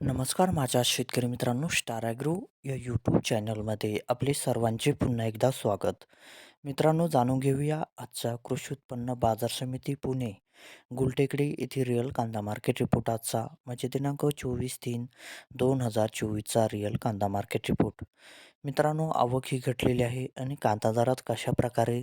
नमस्कार माझ्या शेतकरी मित्रांनो स्टार ॲग्रो या यूट्यूब चॅनलमध्ये आपले सर्वांचे पुन्हा एकदा स्वागत. मित्रांनो जाणून घेऊया आजचा कृषी उत्पन्न बाजार समिती पुणे गुलटेकडी येथे रिअल कांदा मार्केट रिपोर्ट आजचा. म्हणजे दिनांक चोवीस तीन दोन हजार चोवीसचा रिअल कांदा मार्केट रिपोर्ट मित्रांनो आवक ही घटलेली आहे आणि कांदा दरात कशा प्रकारे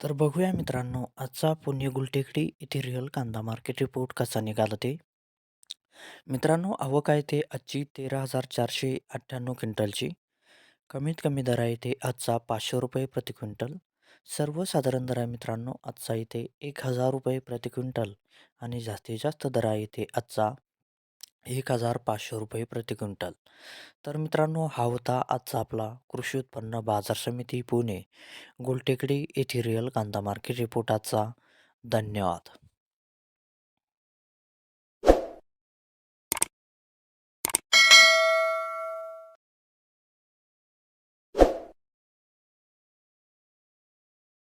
तर बघूया मित्रांनो आजचा पुणे गुलटेकडी इथे रिअल कांदा मार्केट रिपोर्ट कसा निघाला ते. मित्रांनो आवक आहे ते आजची तेरा हजार चारशे अठ्ठ्याण्णव क्विंटलची. कमीत कमी दर आहे ते आजचा पाचशे रुपये प्रति क्विंटल. सर्वसाधारण दर आहे मित्रांनो आजचा इथे एक हजार रुपये प्रति क्विंटल. आणि जास्तीत जास्त दर आहे ते आजचा एक हजार पाचशे रुपये प्रति क्विंटल. तर मित्रांनो हा होता आजचा आपला कृषी उत्पन्न बाजार समिती पुणे. गोलटेकडी येथे रिअल कांदा मार्केट रिपोर्ट आजचा. धन्यवाद.